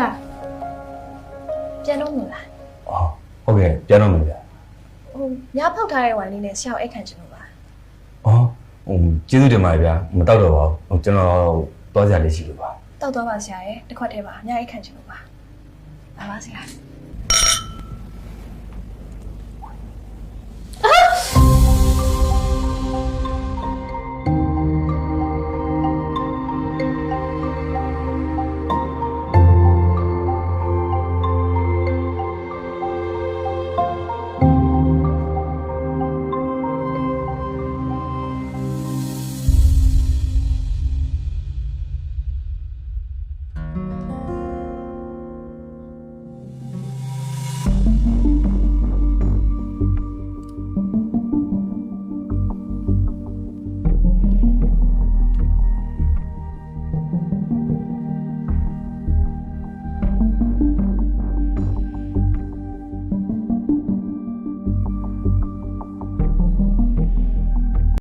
ရာပြန်တော့မလားအော်ဟုတ်ကဲ့ပြန်တော့မယ်ဗျာဟိုညဖောက်ထားတဲ့ဝိုင်လေးနဲ့ဆရာကိုအိတ်ခံချင်လို့ပါအော်ဟိုကျေးဇူးတင်ပါတယ်ဗျာမတောက်တော့ပါဘူးဟိုကျွန်တော်သွားကြလေးရှိလို့ပါတောက်တော့ပါဆရာရဲ့တစ်ခွက်တည်းပါညအိတ်ခံချင်လို့ပါလာပါဆရာ